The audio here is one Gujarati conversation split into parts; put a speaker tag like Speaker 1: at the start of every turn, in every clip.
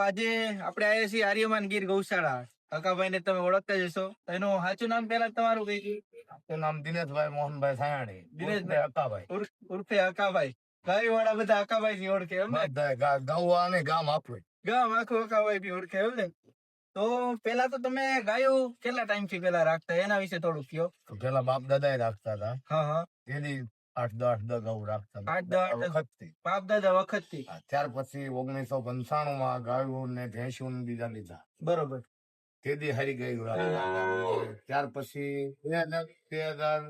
Speaker 1: આજે આપણે આવ્યા છીએ આર્યમાન ગીર ગૌશાળા. કાકાભાઈ ને તમે ઓળખતા જશો એનું સાચું નામ પેલા તમારું કઈ ગયું
Speaker 2: નામ દિનેશભાઈ મોહનભાઈ સાયાણી
Speaker 1: દિનેશભાઈ.
Speaker 2: અકાભાઈ.
Speaker 1: ઉર્ફે અકાભાઈ. ગાય વાળા બધા અકાભાઈ થી ઓળખે એમ ને
Speaker 2: ગૌવા અને ગામ આપણું.
Speaker 1: ગામ આખું અકાભાઈ થી ઓળખે એમ ને તો પેલા તો તમે ગાયો કેટલા ટાઈમથી પેલા રાખતા? એના વિશે થોડું કયો.
Speaker 2: પેલા બાપ દાદા રાખતા હતા.
Speaker 1: હા હા.
Speaker 2: તેની આઠ દસ દસ ગૌ રાખતા.
Speaker 1: આઠ દસ દસ.
Speaker 2: વખતથી.
Speaker 1: બાપ
Speaker 2: વખતથી ત્યાર પછી ઓગણીસો પંચાણું માં ગાયું ને ભેંસું ને બીજા લીધા.
Speaker 1: બરોબર.
Speaker 2: તેથી હરી ગયું. ત્યાર પછી બે હજાર બે હજાર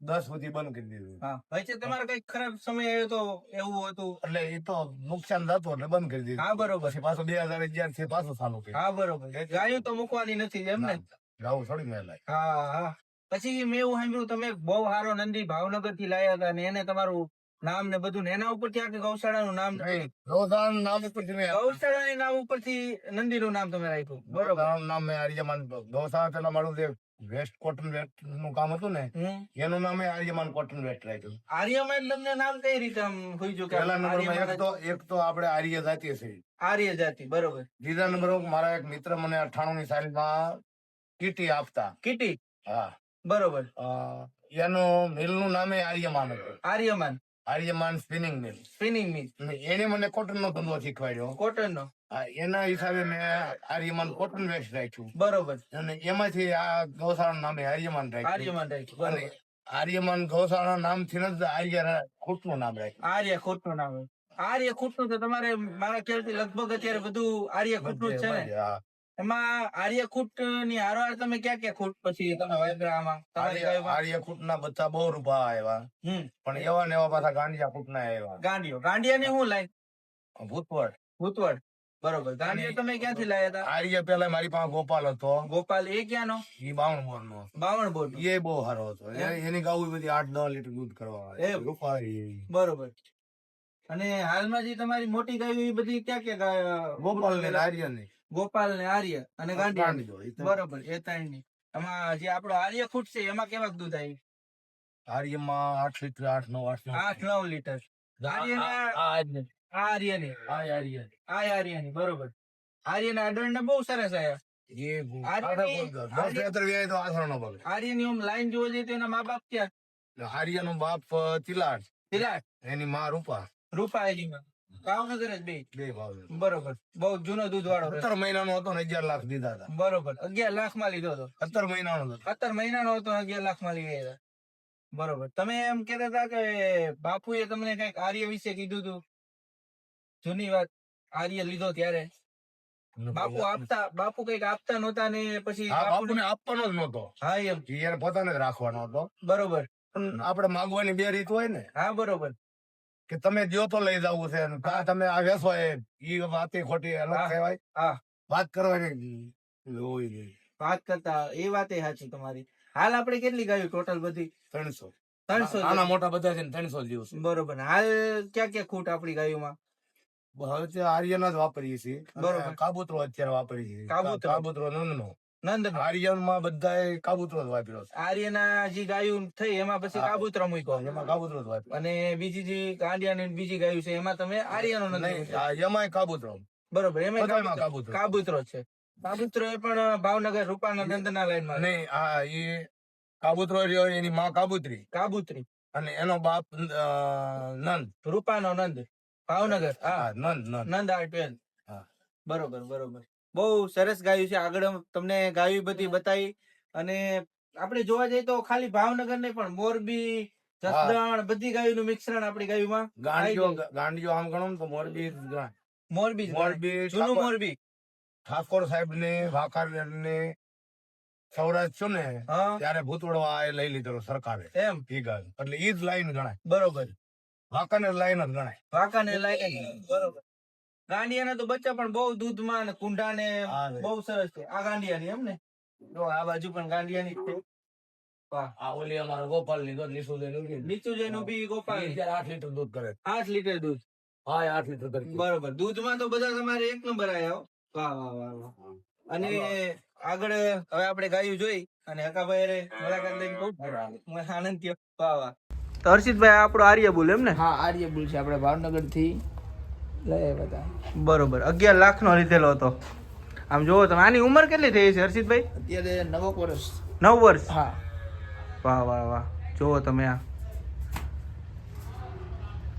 Speaker 2: દસ સુધી બંધ કરી દીધું.
Speaker 1: હા. વચ્ચે તમારે કંઈક ખરાબ સમય આવ્યો તો એવું હતું?
Speaker 2: એટલે એ તો નુકસાન થતું એટલે બંધ કરી દીધું.
Speaker 1: હા બરોબર.
Speaker 2: છે પાછું બે હજાર અગિયારથી પાછું ચાલુ કર્યું.
Speaker 1: હા બરોબર. ગાયું તો મૂકવાની નથી એમ ને?
Speaker 2: ગાવું થોડી મેલાય.
Speaker 1: હા હા. પછી મેં એવું સાંભળ્યું તમે બહુ સારો નંદી ભાવનગરથી લાયા હતા ને એને તમારું નામ ને બધું એના ઉપરથી આખી ગૌશાળાનું નામ
Speaker 2: ગૌશાળાનું નામ ઉપરથી મેં
Speaker 1: ગૌશાળાના નામ ઉપરથી નંદીનું નામ તમે રાખ્યું. બરોબર.
Speaker 2: નામ મેં આર્યમાન ગૌશાળા પેલા મારું જે વેસ્ટ કોટન વેસ્ટનું કામ હતું ને એનું નામ આર્યમાન કોટન વેસ્ટ રાખ્યું.
Speaker 1: આર્યમાન તમને નામ કઈ રીતે આમ હુઈજું કે
Speaker 2: પહેલા નંબર એક તો એક તો આપણે આર્ય જાતિ છે.
Speaker 1: આર્ય જાતિ બરોબર.
Speaker 2: બીજા નંબર મારા એક મિત્ર મને અઠાણું ની સાલમાં કીટી આપતા.
Speaker 1: કીટી?
Speaker 2: હા.
Speaker 1: બરોબર.
Speaker 2: એનું મિલનું નામે આર્યમાન હતું.
Speaker 1: Aryaman.
Speaker 2: Aryaman spinning mill
Speaker 1: spinning mill
Speaker 2: એને મને કોટન નો ધંધો શીખવાડ્યો.
Speaker 1: કોટન નો
Speaker 2: એના હિસાબે મેં આર્યમાન કોટન વેસ્ટ રાખ્યું.
Speaker 1: બરોબર.
Speaker 2: અને એમાંથી આ ગૌશાળા નામે આર્યમાન રાખ્યું.
Speaker 1: આર્યમાન રાખ્યું
Speaker 2: આર્યમાન ગૌશાળા નામથી જ આર્ય ખોટનું નામ રાખ્યું.
Speaker 1: આર્ય ખૂટનું નામ. આર્ય ખૂટનું તો તમારે મારા ખ્યાલથી લગભગ અત્યારે બધું આર્ય ખૂટનું જ છે ને. એમાં આર્યખૂટની હારવાર તમે ક્યાં ક્યાં ખૂટ પછી તમે વાપર્યા આમાં
Speaker 2: ના બચ્ચા બહુ રૂપા આવ્યા. પણ એવા ને એવા પાછા ગાંડિયા ખૂટના આવ્યા.
Speaker 1: ગાંડિયો. ગાંડિયાની શું લાઈન
Speaker 2: ભૂતવડ.
Speaker 1: ભૂતવડ. બરોબર. ગાંડિયો તમે ક્યાંથી લાયા હતા?
Speaker 2: આર્ય પેલા મારી પાસે ગોપાલ હતો.
Speaker 1: ગોપાલ એ ક્યાંનો?
Speaker 2: એ બાવણ બોર નો.
Speaker 1: બાવણ બોર
Speaker 2: એ બહુ સારો હતો. એની ગાવું બધી આઠ દસ લીટર દૂધ કરવા એ
Speaker 1: બરોબર. અને હાલમાં જે તમારી મોટી ગાયો એ બધી ક્યાં ક્યાં
Speaker 2: ગોપાલ ને આર્ય ને
Speaker 1: ગોપાલ ને આર્ય અને
Speaker 2: તો
Speaker 1: બરોબર એ ત્રણની એમાં જે આપણો આર્ય ખૂટ છે એમાં કેવા દૂધ આવી?
Speaker 2: આર્યમાં આઠ લીટર આઠ નવ આઠ
Speaker 1: આઠ નવ લીટર. આર્યના- આર્યની.
Speaker 2: આર્ય.
Speaker 1: આ આર્યની બરોબર. આર્યના અડણ બહુ સરસ
Speaker 2: બહુ-
Speaker 1: આર્યની-
Speaker 2: ન.
Speaker 1: આર્યની આમ લાઈન જોવા જઈએ તો એના મા બાપ ક્યાં?
Speaker 2: આર્યનો બાપ તિલાટ
Speaker 1: તિલાટ
Speaker 2: એની માં રૂપા.
Speaker 1: રૂપાજીમાં ભાવનગર જ બે
Speaker 2: બે
Speaker 1: બરોબર. બહુ જૂનો દૂધ વાળો
Speaker 2: સત્તર મહિનાનો હતો ને અગિયાર લાખ દીધા હતા.
Speaker 1: બરોબર. અગિયાર લાખમાં લીધો હતો.
Speaker 2: સત્તર મહિનાનો હતો.
Speaker 1: સત્તર મહિનાનો હતો અગિયાર લાખમાં લઈ ગયા બરોબર. તમે એમ કેતા હતા કે બાપુએ તમને કંઈક આર્ય વિશે કીધું હતું? જૂની વાત. આર્ય લીધો ત્યારે. બાપુ આપતા બાપુ કંઈક આપતા નહોતા ને પછી બાપુને-
Speaker 2: આપવાનો જ નહોતો.
Speaker 1: હા એમ.
Speaker 2: પોતાને જ રાખવાનો હતો.
Speaker 1: બરોબર.
Speaker 2: આપડે માગવાની બે રીત હોય ને.
Speaker 1: હા બરોબર.
Speaker 2: કે તમે જો તો લઈ જવું છે કા તમે આ વેસો એ ઈ વાતે ખોટી અલગ કહેવાય.
Speaker 1: હા.
Speaker 2: વાત કરવાની.
Speaker 1: વાત કરતા એ વાતે સાચી તમારી. હાલ આપણે કેટલી ગાયું ટોટલ બધી?
Speaker 2: ત્રણસો.
Speaker 1: ત્રણસો
Speaker 2: નાના મોટા બધા છે ને ત્રણસો જેવું છે
Speaker 1: બરોબર. હાલ ક્યાં ક્યાં ખૂટ આપણી ગાયોમાં?
Speaker 2: હવે આર્યના જ વાપરીએ છીએ.
Speaker 1: બરોબર.
Speaker 2: બરોબર અત્યારે વાપરીએ છીએ.
Speaker 1: કાબુતરો.
Speaker 2: કાબૂતરો નંદનો.
Speaker 1: નંદ
Speaker 2: આર્યનમાં બધા કાબુતરો જ વાપર્યો
Speaker 1: આર્યના જે ગાયું થઈ એમાં પછી
Speaker 2: હા.
Speaker 1: કાબુતરો મૂક્યો.
Speaker 2: એમાં કાબુતરો જ વાપર્યો.
Speaker 1: અને બીજી જે કાંડિયાની બીજી ગાયું છે એમાં તમે આર્યનો નથી
Speaker 2: એમાં કાબૂતરો.
Speaker 1: બરોબર એમાં કાબુતરો.
Speaker 2: કાબુતરો.
Speaker 1: છે. કાબુતરો એ પણ ભાવનગર રૂપાના નંદના લાઈનમાં
Speaker 2: નહીં આ એ કાબુતરો રહ્યો એની માં કાબુતરી.
Speaker 1: કાબુતરી.
Speaker 2: અને એનો બાપ નંદ.
Speaker 1: રૂપાનો નંદ. ભાવનગર હા.
Speaker 2: હા Nand Nand.
Speaker 1: Nand R twelve.
Speaker 2: હા.
Speaker 1: બરોબર બરોબર. બહુ સરસ ગાયું છે. આગળ તમને ગાયું બધી બતાવી. અને આપણે જોવા જઈએ તો ખાલી ભાવનગર ને પણ મોરબી જસદણ બધી ગાયું નું મિશ્રણ આપણી ગાયુંમાં ગાંડીઓ
Speaker 2: ગાંડિયો આમ ગણો તો મોરબી
Speaker 1: મોરબી
Speaker 2: મોરબી
Speaker 1: જૂનું મોરબી.
Speaker 2: ઠાકોર સાહેબ ને વાકાર ને સૌરાષ્ટ્ર છો ને ત્યારે ભૂતવડવા એ લઈ લીધેલો સરકારે
Speaker 1: એમ.
Speaker 2: ઈ ગાય. એટલે ઈ જ લાઈન ગણાય.
Speaker 1: બરોબર.
Speaker 2: વાંકાનેર લાઈન જ ગણાય.
Speaker 1: વાકાનેર લાઈન બરોબર. ગાંડિયાના તો બચ્ચા પણ બહુ દૂધમાં ને કુંડા ને બહુ સરસ છે. આ ગાંડિયાની એમ ને? જો આ બાજુ પણ ગાંડિયાની જ છે.
Speaker 2: આ ઓલી અમારા ગોપાલની દૂધ નીસુ દે
Speaker 1: નીચું જઈનું બી ગોપાલ.
Speaker 2: આઠ લીટર દૂધ કરે.
Speaker 1: આઠ લીટર દૂધ.
Speaker 2: હા આઠ લીટર
Speaker 1: બરોબર. દૂધમાં તો બધા તમારે એક નંબર આયા વાહ વાહ વાહ વાહ. અને આગળ હવે આપણે ગાયું જોઈ અને હકાભાઈ હારે મુલાકાત લઈને બહુ આનંદ થયો. વાહ વાહ. તો હર્ષિતભાઈ આપણો આર્ય બોલ એમ ને?
Speaker 3: હા આર્ય બુલ છે. આપણે ભાવનગરથી બધા.
Speaker 1: બરોબર. અગિયાર લાખનો લીધેલો હતો. આમ જોવો તમે આની ઉંમર કેટલી થઈ છે હર્ષિતભાઈ?
Speaker 3: અત્યારે નવ વર્ષ.
Speaker 1: નવ વર્ષ?
Speaker 3: હા.
Speaker 1: વાહ વાહ વાહ. જોવો તમે આ.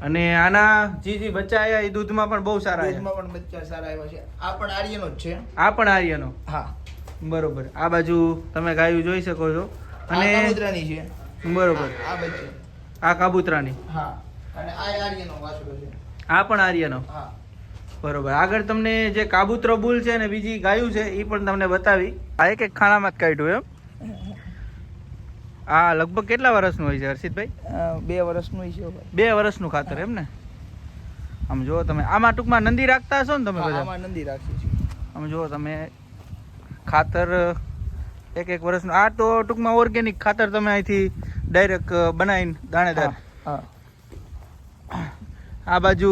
Speaker 1: અને આના જી જી બચ્ચા આવ્યા એ દૂધમાં પણ બહુ સારા
Speaker 3: દૂધમાં પણ બચ્ચા સારા આવ્યા છે. આ પણ આર્યનો જ છે.
Speaker 1: આ પણ આર્યનો?
Speaker 3: હા.
Speaker 1: બરોબર. આ બાજુ તમે ગાયું જોઈ શકો છો.
Speaker 3: અને
Speaker 1: અને
Speaker 3: કાબુતરાની છે.
Speaker 1: બરોબર.
Speaker 3: આ બચ્ચે.
Speaker 1: આ કાબુતરાની.
Speaker 3: હા. અને આ આર્યનો વાછડો છે.
Speaker 1: આ પણ આર્યનો? બરોબર. આગળ તમને જે કાબુતરો બુલ છે ને બીજી ગાયું છે એ પણ તમને બતાવી. આ એક એક ખાણામાં જ કાઢ્યું એમ? આ લગભગ કેટલા વર્ષનું હોય છે હર્ષિતભાઈ?
Speaker 3: બે વર્ષનું છે
Speaker 1: બે વર્ષનું ખાતર એમ ને? આમ જુઓ તમે આમાં ટૂંકમાં નંદી રાખતા હશો ને તમે બધા?
Speaker 3: નંદી રાખીએ છીએ.
Speaker 1: આમ જુઓ તમે ખાતર એક એક વર્ષનું આ તો ટૂંકમાં ઓર્ગેનિક ખાતર તમે અહીંથી ડાયરેક્ટ બનાવીને દાણેદાર.
Speaker 3: હા.
Speaker 1: આ બાજુ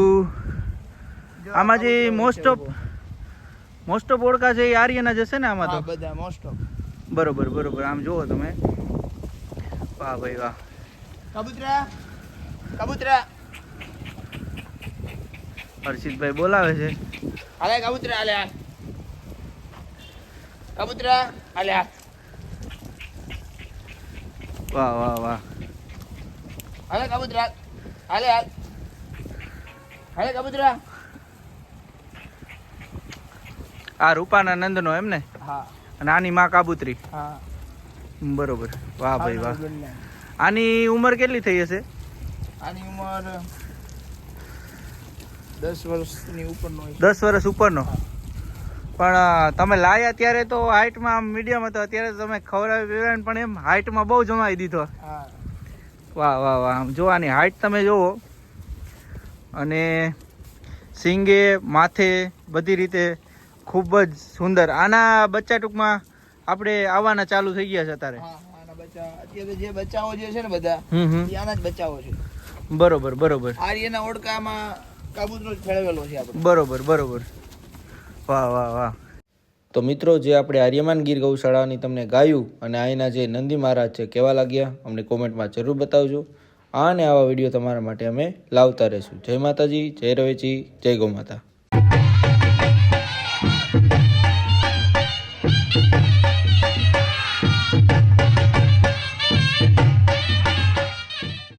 Speaker 1: આમાં જે મોસ્ટ
Speaker 3: ઊભો.
Speaker 1: મોસ્ટ ઓફ ઓળખા છે એ આર્યના જશે ને આમાં તો?
Speaker 3: બધા મોસ્ટ ઓફ
Speaker 1: બરોબર બરોબર. આમ જુઓ તમે. વાહ ભાઈ વાહ.
Speaker 3: કબૂતરા કબૂતરા.
Speaker 1: હર્ષિતભાઈ બોલાવે છે.
Speaker 3: હાલે કબૂતરા હાલે કબૂતરા હાલે.
Speaker 1: વાહ વાહ વાહ.
Speaker 3: હાલે કબૂતરા હાલે હાલ. હાલે કબૂતરા.
Speaker 1: આ રૂપાના નંદનો એમ ને?
Speaker 3: હા.
Speaker 1: અને આની માં કાબુતરી.
Speaker 3: હા.
Speaker 1: બરોબર. વાહ ભાઈ વાહ. આની ઉંમર કેટલી થઈ હશે?
Speaker 3: આની ઉંમર દસ વર્ષની ઉપરનો
Speaker 1: દસ વર્ષ ઉપરનો? પણ તમે લાયા ત્યારે તો હાઇટમાં આમ મીડિયમ હતો. અત્યારે તમે ખવડાવી પીવડાવીને પણ એમ હાઇટમાં બહુ જમાવી દીધો. વાહ વાહ વાહ. આમ જો આની હાઇટ તમે જુઓ અને સિંગે માથે બધી રીતે ખૂબ જ સુંદર. આના બચ્ચા ટૂંકમાં આપણે આવવાના ચાલુ થઈ ગયા છે અત્યારે.
Speaker 3: હા આના બચ્ચા. અત્યારે જે બચ્ચાઓ જે છે ને બધા
Speaker 1: હમ હમ.
Speaker 3: આના જ બચ્ચાઓ છે.
Speaker 1: બરોબર બરોબર.
Speaker 3: આર્યના ઓળખામાં કાબૂતરો જ ફેરવેલો છે આપણે.
Speaker 1: બરોબર બરોબર. વાહ વાહ વાહ. તો મિત્રો જે આપણે આર્યમાન ગીર ગૌશાળાની તમને ગાયું અને અહીંના જે નંદી મહારાજ છે કેવા લાગ્યા? અમને કોમેન્ટમાં જરૂર બતાવજો. આ અને આવા વીડિયો તમારા માટે અમે લાવતા રહીશું. જય માતાજી, જય રવેચી, જય ગૌ માતા